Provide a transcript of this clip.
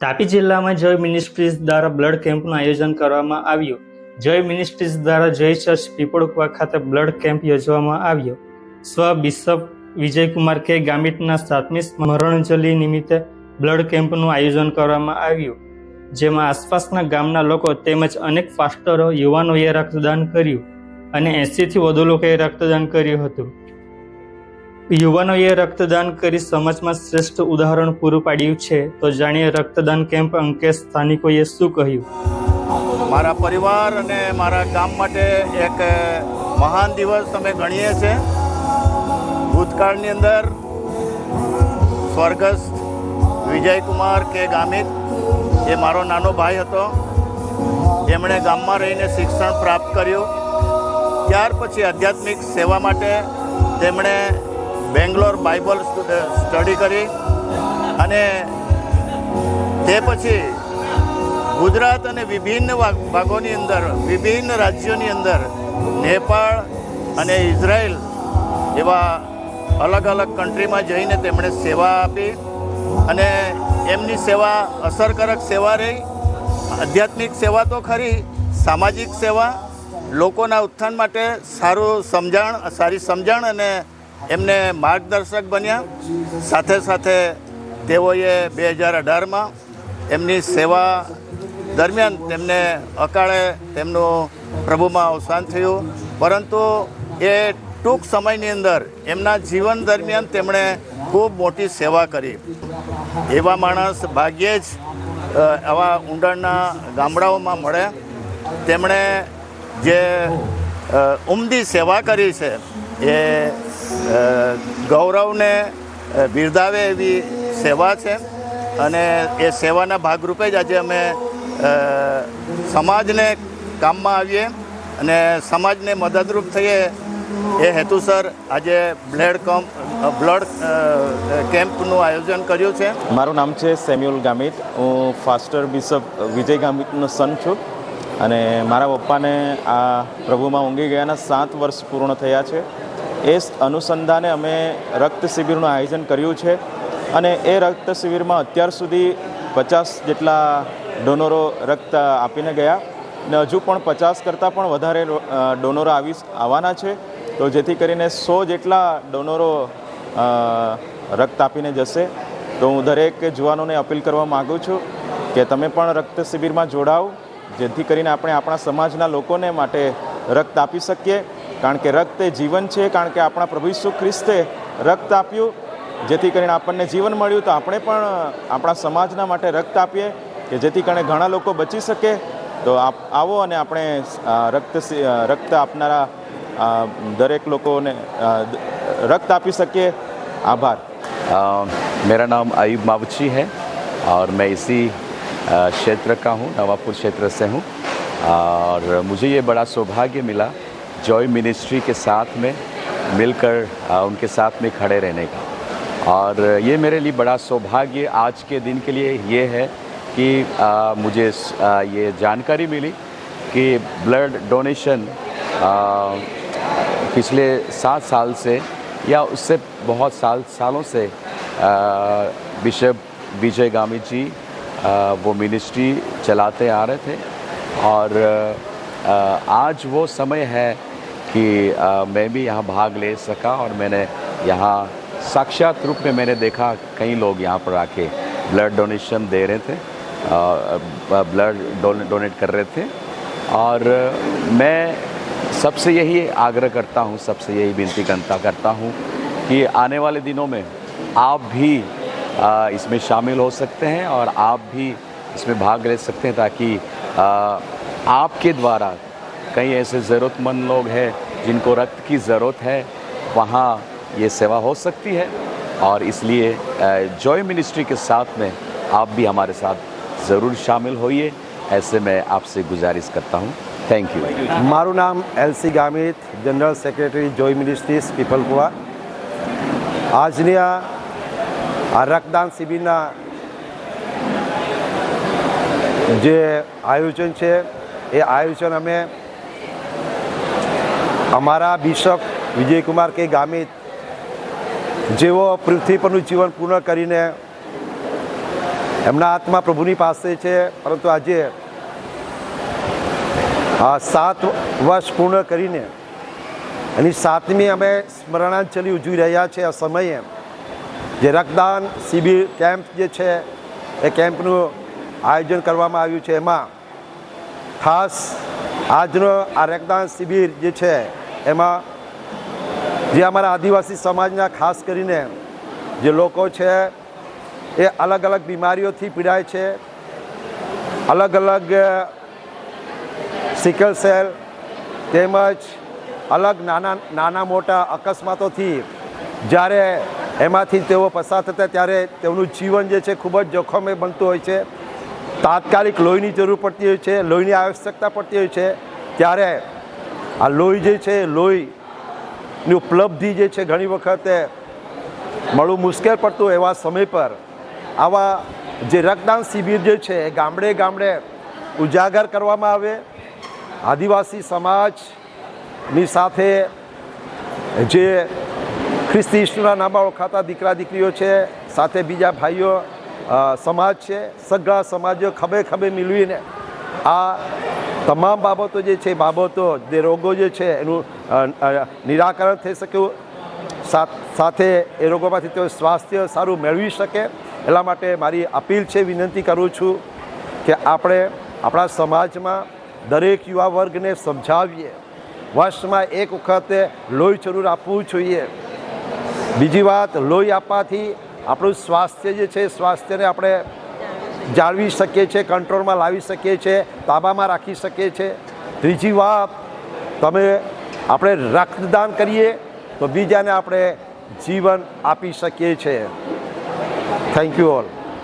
તાપી જિલ્લામાં જય મિનિસ્ટ્રીઝ દ્વારા બ્લડ કેમ્પનું આયોજન કરવામાં આવ્યું. જય મિનિસ્ટ્રીઝ દ્વારા જય ચર્ચ પીપળકુવા ખાતે બ્લડ કેમ્પ યોજવામાં આવ્યો. સ્વ બિશપ વિજયકુમાર કે ગામિતના સાતમી સ્મરણજલિ નિમિત્તે બ્લડ કેમ્પનું આયોજન કરવામાં આવ્યું, જેમાં આસપાસના ગામના લોકો તેમજ અનેક ફાસ્ટરો યુવાનોએ રક્તદાન કર્યું અને એંસીથી વધુ લોકોએ રક્તદાન કર્યું હતું. યુવાનોએ રક્તદાન કરી સમાજમાં શ્રેષ્ઠ ઉદાહરણ પૂરું પાડ્યું છે, તો જાણીએ રક્તદાન કેમ્પ અંગે સ્થાનિકોએ શું કહ્યું? મારા પરિવાર અને મારા ગામ માટે એક મહાન દિવસ અમે ગણીએ છીએ ભૂતકાળની અંદર સ્વર્ગસ્થ વિજયકુમાર કે ગામિત, એ મારો નાનો ભાઈ હતો. એમણે ગામમાં રહીને શિક્ષણ પ્રાપ્ત કર્યું. ત્યાર પછી આધ્યાત્મિક સેવા માટે તેમણે બેંગ્લોર બાઇબલ સ્ટડી કરી અને તે પછી ગુજરાત અને વિભિન્ન ભાગ- ભાગોની અંદર, વિભિન્ન રાજ્યોની અંદર નેપાળ અને ઇઝરાયલ એવા અલગ અલગ કન્ટ્રીમાં જઈને તેમણે સેવા આપી અને એમની સેવા અસરકારક સેવા રહી. આધ્યાત્મિક સેવા તો ખરી, સામાજિક સેવા, લોકોના ઉત્થાન માટે સારું સમજણ, સારી સમજણ અને એમને માર્ગદર્શક બન્યા. સાથે સાથે તેઓએ બે હજાર અઢારમાં એમની સેવા દરમિયાન તેમને અકાળે તેમનું પ્રભુમાં અવસાન થયું. પરંતુ એ ટૂંક સમયની અંદર એમના જીવન દરમિયાન તેમણે ખૂબ મોટી સેવા કરી. એવા માણસ ભાગ્યે જ આવા ઊંડાણના ગામડાઓમાં મળે તેમણે જે ઉમદી સેવા કરી છે, એ ગૌરવને બિરદાવે એવી સેવા છે અને એ સેવાના ભાગરૂપે જ આજે અમે સમાજને કામમાં આવીએ અને સમાજને મદદરૂપ થઈએ એ હેતુસર આજે બ્લડ કમ બ્લડ કેમ્પનું આયોજન કર્યું છે. મારું નામ છે સેમ્યુઅલ ગામિત. હું ફાસ્ટર બિશપ વિજય ગામિતનો સન છું અને મારા પપ્પાને આ પ્રભુમાં ઊંઘી ગયાના સાત વર્ષ પૂર્ણ થયા છે. એ અનુસંધાને અમે રક્ત શિબિરનું આયોજન કર્યું છે અને એ રક્ત શિબિરમાં અત્યાર સુધી પચાસ જેટલા ડોનરો રક્ત આપીને ગયા ને હજુ પણ પચાસ કરતાં પણ વધારે ડોનરો આવી આવવાના છે. તો જેથી કરીને સો જેટલા ડોનરો રક્ત આપીને જશે. તો હું દરેક જુવાનોને અપીલ કરવા માગું છું કે તમે પણ રક્ત શિબિરમાં જોડાઓ, જેથી કરીને આપણે આપણા સમાજના લોકોને માટે રક્ત આપી શકીએ. કારણ કે રક્ત એ જીવન છે કારણ કે આપણા પ્રભુ ઈસુ ખ્રિસ્તે રક્ત આપ્યું જેથી કરીને આપણને જીવન મળ્યું તો આપણે પણ આપણા સમાજના માટે રક્ત આપીએ કે જેથી કરીને ઘણા લોકો બચી શકે તો આપ આવો અને આપણે અ, રક્ત શિ- અ, રક્ત આપનારા અ, દરેક લોકોને અ, દ- રક્ત આપી શકીએ આભાર अ, मेरा नाम आयुब मावची है और मैं इसी अ, क्षेत्र का हूँ नवापुर क्षेत्र से हूँ और मुझे ये बड़ा सौभाग्य मिला जॉय मिनिस्ट्री के साथ में मिलकर उनके साथ में खड़े रहने का। और ये मेरे लिए बड़ा सौभाग्य आज के दिन के लिए ये है कि अ, मुझे अ, ये जानकारी मिली कि ब्लड डोनेशन पिछले सात साल से या उससे बहुत साल सालों से बिशप विजय गामित जी अ, वो मिनिस्ट्री चलाते आ रहे थे। और अ, आज वो समय है कि अ, मैं भी यहाँ भाग ले सका और मैंने यहाँ साक्षात रूप में मैंने देखा कई लोग यहाँ पर आके ब्लड डोनेशन दे रहे थे ब्लड डोनेट कर रहे थे। और मैं सबसे यही आग्रह करता हूँ सबसे यही विनती करता करता हूँ कि आने वाले दिनों में आप भी आ, इसमें शामिल हो सकते हैं और आप भी इसमें भाग ले सकते हैं ताकि आ, आपके द्वारा कई ऐसे ज़रूरतमंद लोग हैं जिनको रक्त की ज़रूरत है वहाँ ये सेवा हो सकती है और इसलिए जॉय मिनिस्ट्री के साथ में आप भी हमारे साथ ज़रूर शामिल होइए ऐसे मैं आपसे गुजारिश करता हूँ थैंक यू મારું નામ LC Gamit general secretary Joy Ministries Pipalkuva આજની આ આ રક્તદાન શિબિરના જે આયોજન છે એ આયોજન અમે અમારા બિશપ વિજયકુમાર કે ગામિત, જેઓ પૃથ્વી પરનું જીવન પૂર્ણ કરીને એમના આત્મા પ્રભુની પાસે છે, પરંતુ આજે આ સાત વર્ષ પૂર્ણ કરીને એની સાતમી અમે સ્મરણાંજલિ ઉજવી રહ્યા છે આ સમયે. જે રક્તદાન શિબિર કેમ્પ જે છે, એ કેમ્પનું આયોજન કરવામાં આવ્યું છે. એમાં ખાસ આજનો આ રક્તદાન શિબિર જે છે, એમાં જે અમારા આદિવાસી સમાજના ખાસ કરીને જે લોકો છે, એ અલગ અલગ બીમારીઓથી પીડાય છે. અલગ અલગ સિકલ સેલ તેમજ અલગ નાના નાના મોટા અકસ્માતોથી જ્યારે એમાંથી તેઓ પસાર થતા, ત્યારે તેમનું જીવન જે છે ખૂબ જ જોખમે બનતું હોય છે. તાત્કાલિક લોહીની જરૂર પડતી હોય છે, લોહીની આવશ્યકતા પડતી હોય છે, ત્યારે આ લોહી જે છે, લોહીની ઉપલબ્ધિ જે છે ઘણી વખતે મળવું મુશ્કેલ પડતું એવા સમય પર આવા જે રક્તદાન શિબિર જે છે, એ ગામડે ગામડે ઉજાગર કરવામાં આવે. આદિવાસી સમાજની સાથે જે ખ્રિસ્તી ઈશ્વરના નામમાં ઓળખાતા દીકરા દીકરીઓ છે, સાથે બીજા ભાઈઓ સમાજ છે, સગા સમાજો ખભે ખભે મિલવીને આ તમામ બાબતો જે છે, બાબતો જે રોગો જે છે, એનું નિરાકરણ થઈ શક્યું સાથે એ રોગોમાંથી તેઓ સ્વાસ્થ્ય સારું મેળવી શકે. એટલા માટે મારી અપીલ છે, વિનંતી કરું છું કે આપણે આપણા સમાજમાં દરેક યુવા વર્ગને સમજાવીએ. વર્ષમાં એક વખતે લોહી જરૂર આપવું જોઈએ. બીજી વાત, લોહી આપવાથી આપણું સ્વાસ્થ્ય જે છે, સ્વાસ્થ્યને આપણે જાળવી શકીએ છીએ, કંટ્રોલમાં લાવી શકીએ છીએ, તાબામાં રાખી શકીએ છીએ. ત્રીજી વાત, તમે આપણે રક્તદાન કરીએ તો બીજાને આપણે જીવન આપી શકીએ છીએ. Thank you all